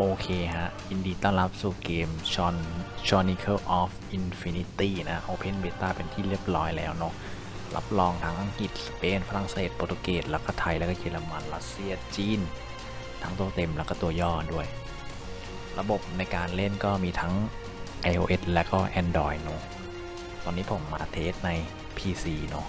โอเคฮะ ยินดีต้อนรับสู่เกม Chron Chronicle of Infinity นะ Open Beta เป็นที่เรียบร้อยแล้วเนาะ รับรองทั้งอังกฤษ สเปน ฝรั่งเศส โปรตุเกส แล้วก็ไทย แล้วก็เยอรมัน รัสเซีย จีน ทั้งตัวเต็มแล้วก็ตัวย่อด้วย ระบบในการเล่นก็มีทั้ง iOS และก็ Android เนาะ ตอนนี้ผมมาเทสใน PC เนาะ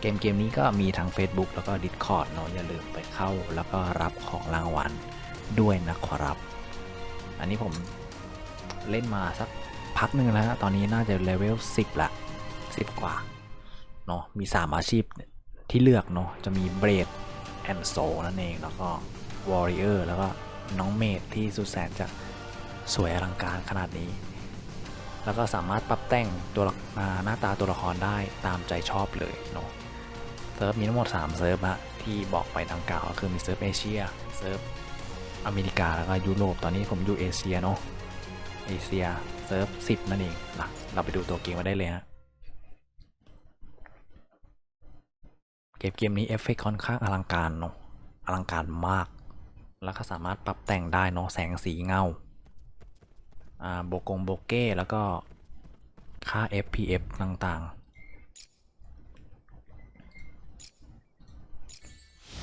เกมเกมนี้ก็มีทั้ง Facebook แล้วก็ Discord เนาะอย่าลืมไปเข้าแล้วก็รับของรางวัล ด้วยนะครับ อันนี้ผมเล่นมาสักพักหนึ่งแล้วฮะตอนนี้น่าจะเลเวล 10 ละ 10 กว่าเนาะมี 3 อาชีพที่เลือกเนาะจะมีเบรดแอนโซนั่นเองแล้วก็วอริเออร์แล้วก็น้องเมดที่สุดแสนจะสวยอลังการขนาดนี้ แล้วก็สามารถปรับแต่งตัวหน้าตาตัวละครได้ตามใจชอบเลยเนาะเซิร์ฟมีทั้งหมด 3 เซิร์ฟฮะที่บอกไปดังกล่าวก็คือมีเซิร์ฟเอเชียเซิร์ฟ อเมริกาแล้วก็ยุโรปตอนนี้ผมอยู่เอเชียเนาะเอเชียเซิร์ฟ10นั่นเองนะเราไปดูตัวเกมมาได้เลยฮะเกมเกมนี้เอฟเฟกต์ค่อนข้างอลังการเนาะอลังการมาก แล้วก็สามารถปรับแต่งได้เนาะแสงสีเงาอ่าโบกงโบเก้แล้วก็ค่า FPF ต่างๆ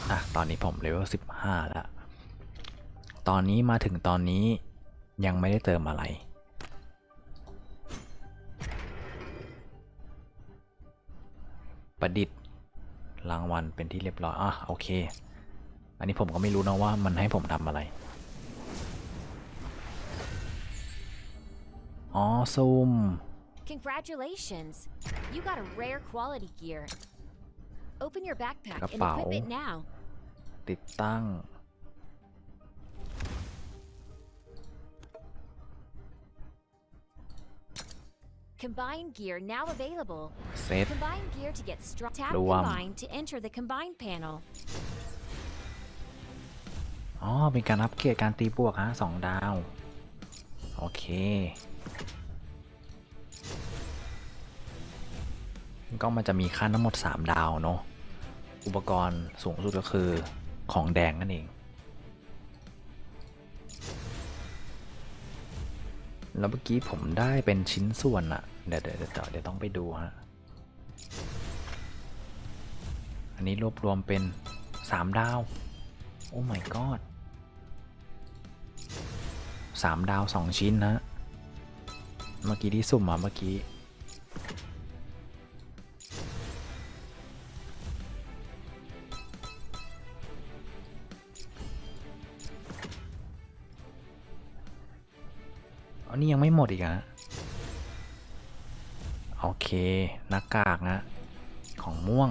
อะตอนนี้ผมเลเวล15 แล้ว ตอนนี้มาถึงตอนนี้ยังไม่ได้เติมอะไร ประดิษฐ์รางวัลเป็นที่เรียบร้อยอะโอเค อันนี้ผมก็ไม่รู้นะว่ามันให้ผมทำอะไร อ๋อซูม Congratulations! You got a rare quality gear. Open your backpack and Gabao. equip it now. ติดตั้ง Combined gear now available. เซต Combine gear to get strong. Tap Luam. combine to enter the combined panel. อ๋อ เป็นการอัปเกรดการตีบวกฮะสองดาว โอเค ก็มันจะมีขั้นทั้งหมด 3 ดาวเนาะ อุปกรณ์สูงสุดก็คือของแดงนั่นเอง แล้วเมื่อกี้ผมได้เป็นชิ้นส่วนอะ เดี๋ยวเดี๋ยวเดี๋ยวเดี๋ยวต้องไปดูฮะ อันนี้รวบรวมเป็น3ดาว โอ้ my god สามดาวสองชิ้นนะ เมื่อกี้ที่สุ่มมาเมื่อกี้อันนี้ยังไม่หมดอีกอะ โอเค หน้ากากนะ ของม่วง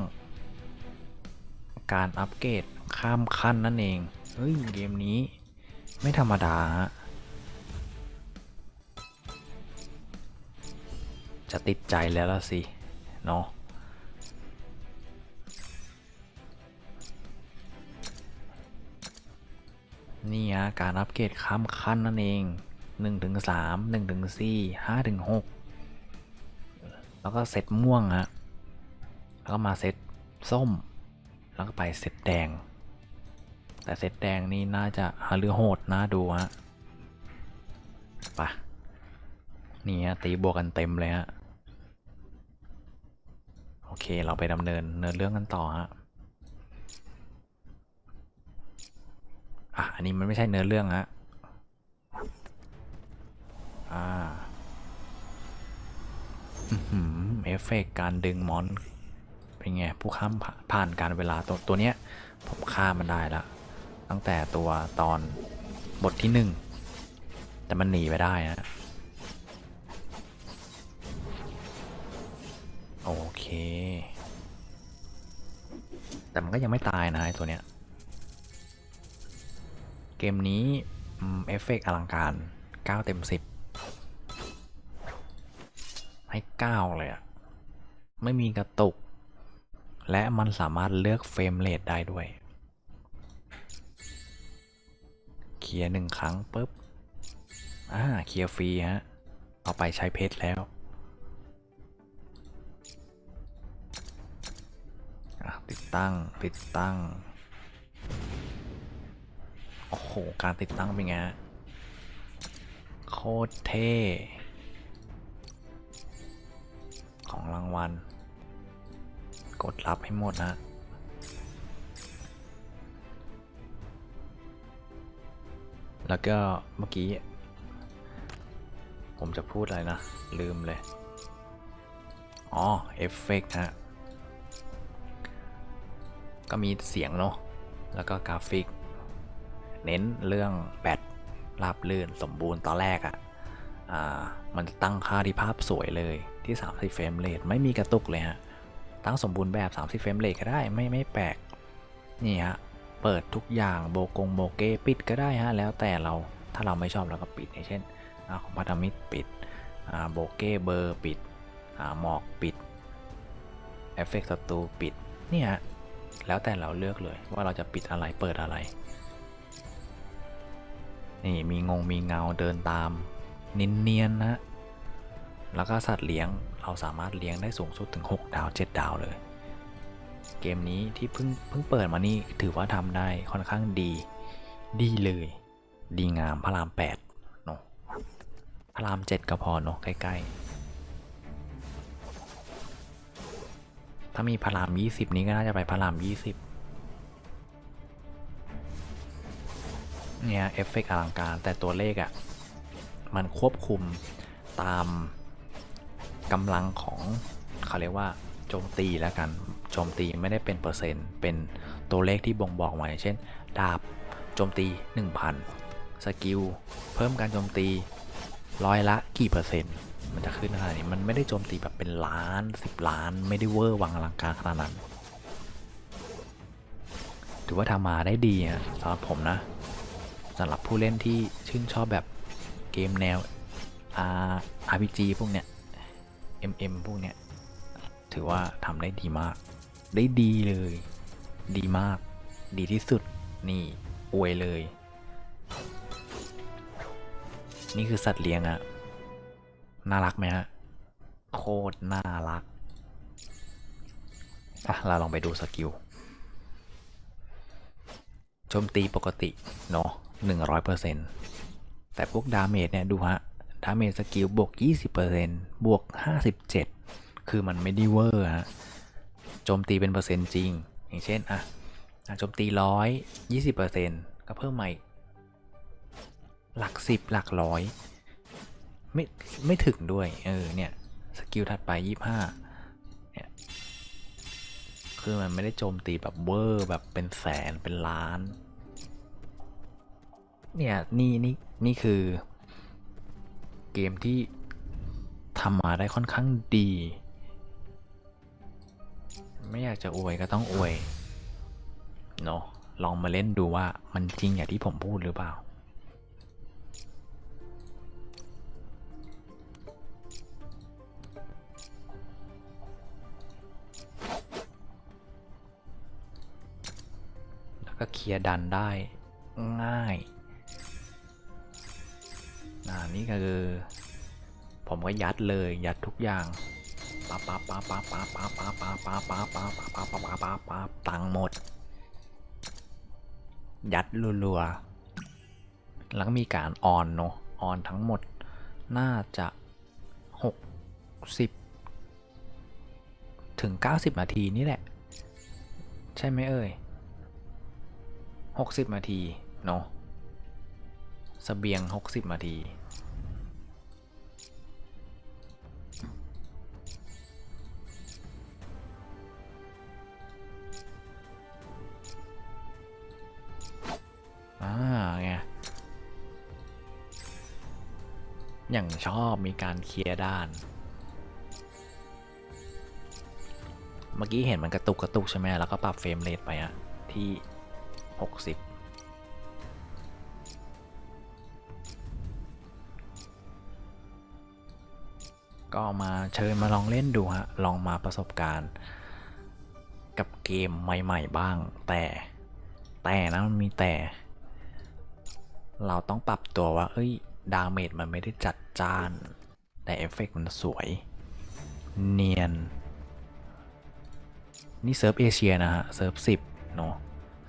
การอัปเกรดข้ามขั้นนั่นเอง เฮ้ย เกมนี้ไม่ธรรมดาฮะจะติดใจแล้วละสิ เนาะนี่ฮะการอัปเกรดข้ามขั้นนั่นเอง 1-3 1-4 5-6 แล้วก็เซตม่วงฮะแล้วก็มาเซตส้ม แล้วก็ไปเซตแดง แต่เซตแดงนี่น่าจะหาเรือโหดน่าดูฮะปะนี่ฮะตีบวกกันเต็มเลยฮะโอเคเราไปดำเนินเนินเรื่องกันต่อฮะอะอันนี้มันไม่ใช่เนื้อเรื่องฮะ ฟเฟกต์การดึงมอนเป็นไง ผู้ข้ามผ่านการเวลาตัวตัวเนี้ยผมฆ่ามันได้แล้วตั้งแต่ตัวตอนบทที่หนึ่งแต่มันหนีไปได้นะโอเค แต่มันก็ยังไม่ตายนะไอตัวเนี้ย เกมนี้เอฟเฟกต์อลังการ 9 เต็ม 10 ให้ 9 เลยอะ ไม่มีกระตุก และมันสามารถเลือกเฟรมเรทได้ด้วย เคลียร์หนึ่งครั้งปุ๊บ อ่า เคลียร์ฟรีฮะ เอาไปใช้เพชรแล้วติดตั้ง ติดตั้ง โอ้โหโหการติดตั้งเป็นไงฮะ โคตรเท่ ของรางวัล กดรับให้หมดนะแล้วก็เมื่อกี้ ผมจะพูดอะไรนะ ลืมเลย อ๋อ เอฟเฟกต์ฮะ ก็มีเสียงเนาะแล้วก็กราฟิก เน้นเรื่องแบตราบลื่นสมบูรณ์ตอนแรกอะ่ะ อ่า มันจะตั้งค่าที่ภาพสวยเลย ที่ 30 เฟรมเรทไม่มีกระตุกเลยฮะ ตั้งสมบูรณ์แบบ 30 เฟรมเรทก็ได้ไม่ไม่แปลก นี่ฮะ เปิดทุกอย่างโบกงโบเกปิดก็ได้ฮะ แล้วแต่เราถ้าเราไม่ชอบเราก็ปิดอย่างเช่นอาของพันธมิตรปิดอ่าโบเกเบอร์ปิดอ่าหมอกปิดเอฟเฟกต์ศัตรูปิดเนี่ยฮะแล้วแต่เราเลือกเลยว่าเราจะปิดอะไรเปิดอะไร นี่มีงงมีเงาเดินตาม นินเนียนนะ แล้วก็สัตว์เลี้ยงเราสามารถเลี้ยงได้สูงสุดถึง 6 ดาว 7 ดาวเลย เกมนี้ที่เพิ่งเพิ่งเปิดมานี่ถือว่าทำได้ค่อนข้างดี ดีเลย ดีงามพระราม8เนาะพระราม 7 ก็พอเนาะใกล้ ๆ ถ้ามีพระราม 20 นี้ก็น่าจะไปพระราม 20 เนี่ยเอฟเฟกต์อลังการแต่ตัวเลขอะ่ะมันควบคุมตาม กำลังของเขาเรียกว่าโจมตีแล้วกันโจมตีไม่ได้เป็นเปอร์เซ็นต์เป็นตัวเลขที่บ่งบอกมาอย่างเช่น ดาบโจมตี 1000 สกิล เพิ่มการโจมตีร้อยละกี่เปอร์เซ็นต์มันจะขึ้นขนาดนี้มันไม่ได้โจมตีแบบเป็นล้าน 10 ล้าน ไม่ได้เวอร์วังอลังการขนาดนั้นถือว่าทำมาได้ดีนะสำหรับผมนะสำหรับผู้เล่นที่ชื่นชอบแบบเกมแนว R RPG พวกเนี้ย MM พวกเนี้ยถือว่าทำได้ดีมาก ได้ดีเลย ดีมาก ดีที่สุด นี่อวยเลย นี่คือสัตว์เลี้ยงอะน่ารักไหมฮะ โคตรน่ารัก อะ เราลองไปดูสกิลโจมตีปกติ เนาะหนึ่งร้อยเปอร์เซ็นต์แต่พวกดาเมจเนี่ย ดูฮะ ดาเมจสกิลบวก 20%บวก 57 คือมันไม่ได้เวอร์ฮะโจมตีเป็นเปอร์เซ็นต์จริง อย่างเช่นอะโจมตีร้อยยี่สิบเปอร์เซ็นต์ก็เพิ่มมาอีกหลักสิบหลักร้อยไม่ไม่ถึงด้วย เออเนี่ย สกิลถัดไปยี่ห้าเนี่ยคือมันไม่ได้โจมตีแบบเวอร์แบบเป็นแสนเป็นล้าน เนี่ยนี่นี่นี่คือ เกมที่ทำมาได้ค่อนข้างดี ไม่อยากจะอวยก็ต้องอวยเนาะลองมาเล่นดูว่ามันจริงอย่างที่ผมพูดหรือเปล่า แล้วก็เคลียร์ดันได้ง่าย อ่านี่ก็คือ ผมก็ยัดเลยยัดทุกอย่างปั๊บปั๊บปั๊บปั๊บปั๊บปั๊บปั๊บปั๊บปั๊บปั๊บปั๊บปั๊บปั๊บปั๊บปั๊บปั๊บตังค์หมด ยัดรัวๆแล้วก็มีการออนเนาะออนทั้งหมดน่าจะ60ถึง 90 นาทีนี่แหละ ใช่ไหมเอ่ย 60 นาทีเนาะ สเสบียง 60นาที อ่าไง อย่างชอบมีการเคลียร์ด้าน เมื่อกี้เห็นมันกระตุกกระตุกใช่ไหมแล้วก็ปรับเฟรมเรทไปอะที่ 60 ก็มาเชิญมาลองเล่นดูฮะ ลองมาประสบการณ์ กับเกมใหม่ ๆ บ้าง แต่แต่นะมันมีแต่ เราต้องปรับตัวว่า เอ้ย ดาเมจมันไม่ได้จัดจ้าน แต่เอฟเฟกต์มันสวย เนียน นี่เซิร์ฟเอเชียนะฮะ เซิร์ฟ10เนาะ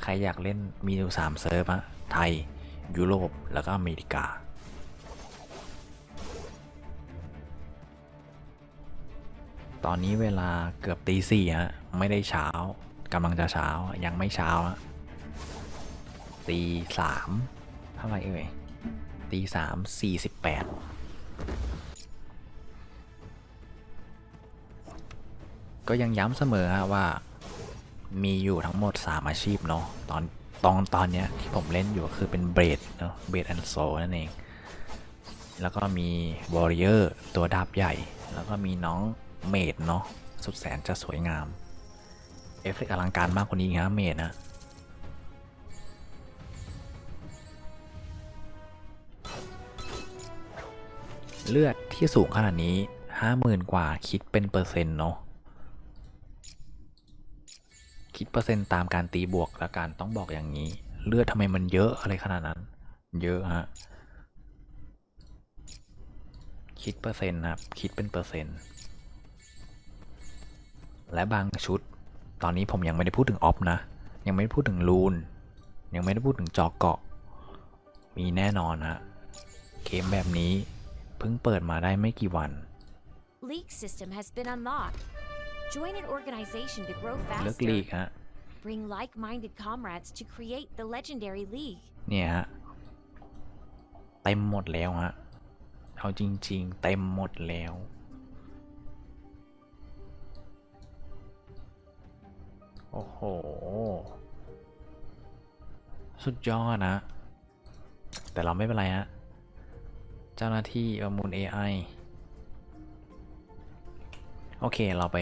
ใครอยากเล่นมีอยู่3เซิร์ฟอะไทย ยุโรป แล้วก็อเมริกา ตอนนี้เวลาเกือบตีสี่ฮะไม่ได้เช้ากำลังจะเช้ายังไม่เช้าฮะตีสามเท่าไหร่เอ่ยตีสามสี่สิบแปดก็ยังย้ำเสมอฮะว่ามีอยู่ทั้งหมด 3 อาชีพเนาะตอนตอนตอนเนี้ยที่ผมเล่นอยู่คือเป็นเบรดเนาะเบรดแอนโซนั่นเอง แล้วก็มีวอริเออร์ตัวดาบใหญ่ แล้วก็มีน้อง เมดเนาะสุดแสนจะสวยงาม เอฟเฟกต์อลังการมากกว่านี้นะเมดนะเลือดที่สูงขนาดนี้50,000กว่าคิดเป็นเปอร์เซ็นต์เนาะคิดเปอร์เซ็นต์ตามการตีบวกแล้วกันต้องบอกอย่างนี้ เลือดทำไมมันเยอะอะไรขนาดนั้น เยอะฮะคิดเปอร์เซ็นต์นะครับคิดเป็นเปอร์เซ็นต์ และบางชุด ตอนนี้ผมยังไม่ได้พูดถึงออฟนะ ยังไม่ได้พูดถึงรูน ยังไม่ได้พูดถึงจอเกาะ มีแน่นอนฮะเกมแบบนี้เพิ่งเปิดมาได้ไม่กี่วัน League system has been unlocked. Join an organization to grow เลือกลีก faster. ฮะ Bring like-minded comrades to create the legendary league. เนี่ยฮะเต็มหมดแล้วฮะเอาจริง ๆ เต็มหมดแล้ว โอ้โห สุดยอดนะ แต่เราไม่เป็นไรฮะเจ้าหน้าที่ประมูล AI โอเค เราไป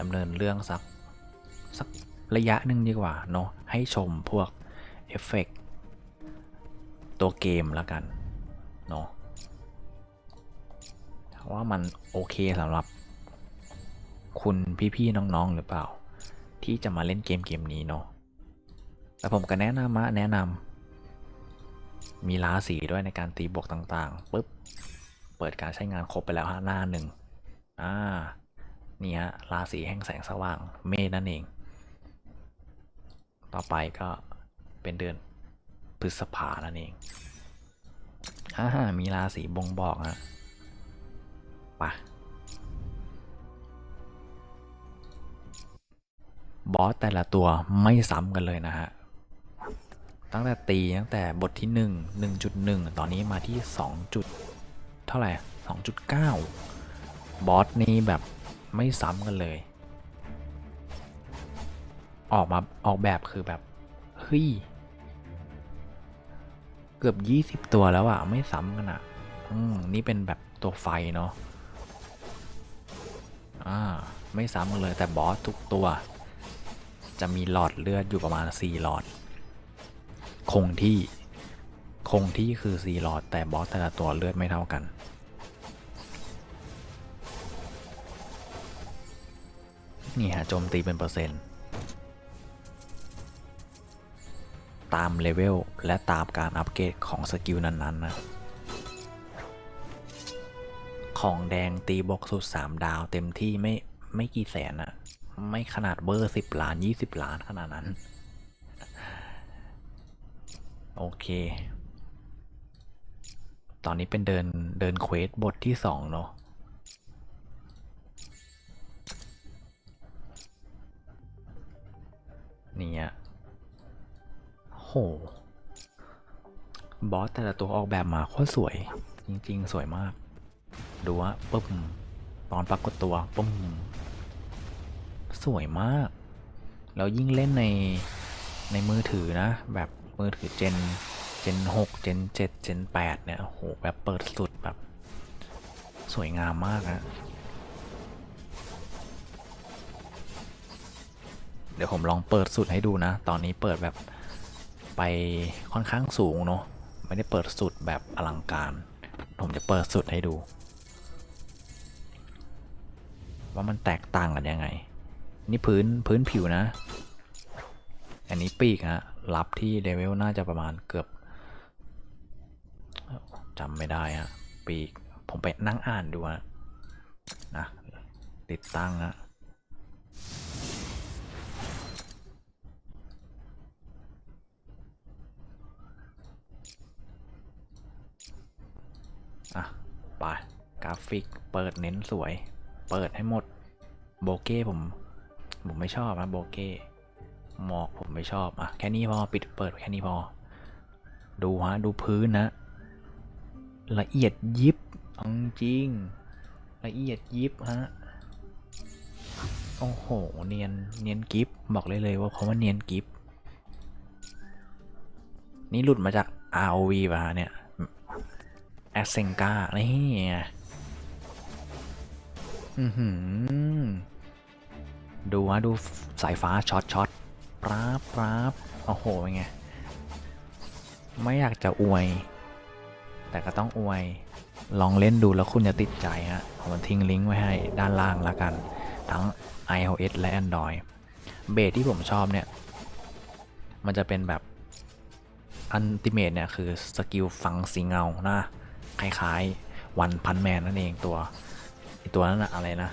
ดำเนินเรื่องสัก สักระยะหนึ่งดีกว่าเนาะให้ชมพวกเอฟเฟกต์ตัวเกมแล้วกันเนาะว่ามันโอเคสำหรับคุณพี่ๆน้องๆหรือเปล่า ที่จะมาเล่นเกมเกมนี้เนาะแต่ผมก็แนะนำมะแนะนำมีล้าสีด้วยในการตีบวกต่างๆปุ๊บเปิดการใช้งานครบไปแล้วฮะหน้าหนึ่งอ่านี่ฮะราศีแห่งแสงสว่างเมษนั่นเอง ต่อไปก็เป็นเดือนพฤษภานั่นเองอ่ามีราศีบ่งบอกฮะไปะ บอสแต่ละตัวไม่ซ้ำกันเลยนะฮะ ตั้งแต่ตีตั้งแต่บทที่ 1 1.1 ตอนนี้มาที่ 2 จุด เท่าไหร่ 2.9 บอสนี้แบบไม่ซ้ำกันเลย ออกมาออกแบบคือแบบ เฮ้ย เกือบ 20 ตัวแล้วอะไม่ซ้ำกันอะอืมนี่เป็นแบบตัวไฟเนาะอ่าไม่ซ้ำกันเลยแต่บอสทุกตัว จะมีหลอดเลือดอยู่ประมาณ 4 หลอด คงที่ คงที่คือ 4 หลอด แต่บอสแต่ละตัวเลือดไม่เท่ากัน นี่ฮะโจมตีเป็นเปอร์เซ็นต์ ตามเลเวลและตามการอัปเกรดของสกิลนั้นๆนะของแดงตีบกสุด 3 ดาวเต็มที่ไม่ไม่กี่แสนอะ ไม่ขนาดเบอร์10ล้าน20ล้านขนาดนั้น โอเค ตอนนี้เป็นเดินเดินเควสบทที่2เนาะนี่อะโห บอสแต่ละตัวออกแบบมาโคตรสวย จริง ๆ สวยมาก ดูว่าปุ๊บ ตอนปรากฏตัวปุ๊บ สวยมาก แล้วยิ่งเล่นในในมือถือนะ แบบมือถือเจนเจน6เจน7เจน8เนี่ยโอ้โหแบบเปิดสุดแบบ สวยงามมากนะ เดี๋ยวผมลองเปิดสุดให้ดูนะ ตอนนี้เปิดแบบไปค่อนข้างสูงเนาะไม่ได้เปิดสุดแบบอลังการ ผมจะเปิดสุดให้ดู ว่ามันแตกต่างกันยังไง นี่พื้นพื้นผิวนะ อันนี้ปีกฮะรับที่เลเวลน่าจะประมาณเกือบจำไม่ได้ฮะปีก ผมไปนั่งอ่านดูฮะนะติดตั้งฮะอะไปกราฟิกเปิดเน้นสวย เปิดให้หมด โบเก้ผม ผมไม่ชอบนะโบเก้หมอกผมไม่ชอบอะแค่นี้พอปิดเปิดแค่นี้พอ ดูฮะดูพื้นนะ ละเอียดยิบจริง ละเอียดยิบฮะโอ้โห เนียน เนียนกิฟบอกเลยเลยว่าเพราว่าเนียนกิฟนี่หลุดมาจาก ROV ป่ะเนี่ย แอสเซงกานี่อือหือ ดูฮะดูสายฟ้าช็อตช็อตปราบปราบโอ้โหเป็นไง ไม่อยากจะอวย แต่ก็ต้องอวย ลองเล่นดูแล้วคุณจะติดใจฮะผมทิ้งลิงก์ไว้ให้ด้านล่างแล้วกัน ทั้ง iOS และ Android เบสที่ผมชอบเนี่ย มันจะเป็นแบบอันติเมตเนี่ย คือสกิลฟังสีเงานะคล้ายๆวันพันแมนนั่นเองตัวตัวนั้นนะอะไรนะ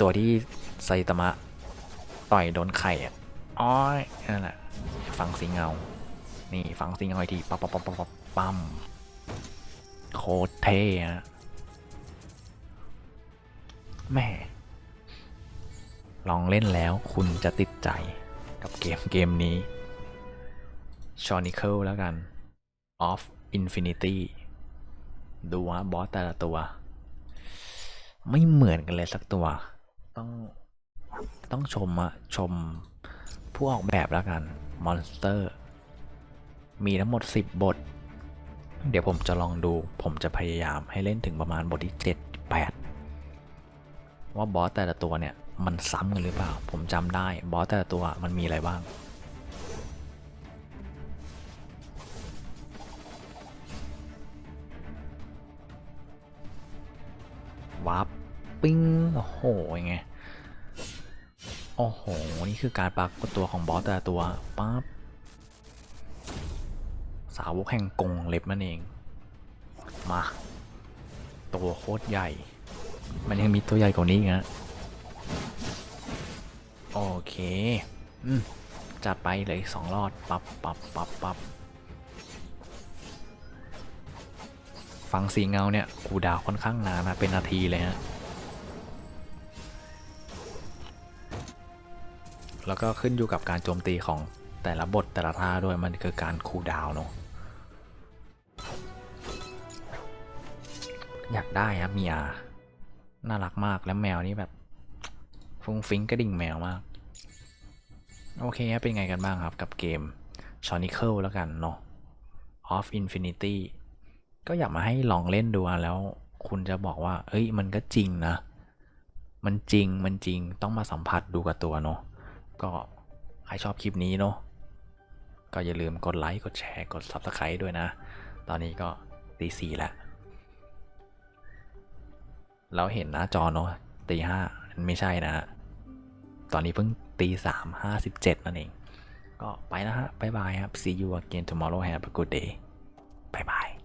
ตัวที่ไซตามะต่อยโดนไข่อะอ้อยนั่นแหละฟังสีเงา นี่ฟังสีเงาอีกทีปั๊บปั๊บปั๊บปั๊บปั๊บปั๊มโคตรเท่อะแม่ ลองเล่นแล้วคุณจะติดใจกับเกมเกมนี้ Chronicle แล้วกัน of Infinity ดูว่าบอสแต่ละตัว ไม่เหมือนกันเลยสักตัว ต้องต้องชมอะชมผู้ออกแบบแล้วกัน Monster มีทั้งหมด 10 บท เดี๋ยวผมจะลองดู ผมจะพยายามให้เล่นถึงประมาณบทที่ 7 8 ว่าบอสแต่ละตัวเนี่ย มันซ้ำกันหรือเปล่า ผมจำได้บอสแต่ละตัวมันมีอะไรบ้างวับปิ้งโอ้โหยังไง โอ้โห นี่คือการปรากฏตัวของบอสแต่ละตัวปั๊บสาวกแห่งกงเล็บนั่นเอง มา ตัวโคตรใหญ่ มันยังมีตัวใหญ่กว่านี้อีกนะโอเค อืมจัดไปเลยสองรอด ปับปับปับปับฟังสีเงาเนี่ย กูดาวค่อนข้างนานนะ เป็นนาทีเลยฮะ แล้วก็ขึ้นอยู่กับการโจมตีของแต่ละบทแต่ละท่าด้วยมันคือการคูลดาวน์เนอะอยากได้ครับเมียน่ารักมากแล้วแมวนี่แบบ ฟุ้งฟิ้งกระดิ่งแมวมาก โอเคครับเป็นไงกันบ้างครับกับเกม Chronicle แล้วกันเนาะ of Infinity ก็อยากมาให้ลองเล่นดูแล้ว คุณจะบอกว่า เอ้ยมันก็จริงนะ มันจริงมันจริงต้องมาสัมผัสดูกับตัวเนาะ ก็ใครชอบคลิปนี้เนาะก็อย่าลืมกดไลค์กดแชร์กด Subscribe ด้วยนะ ตอนนี้ก็ตีสี่แล้ว เราเห็นหน้าจอเนาะตีห้าไม่ใช่นะฮะตอนนี้เพิ่งตีสามห้าสิบเจ็ดนั่นเอง ก็ไปนะฮะ บ๊ายบายครับ see you again tomorrow have a good day บ๊ายบาย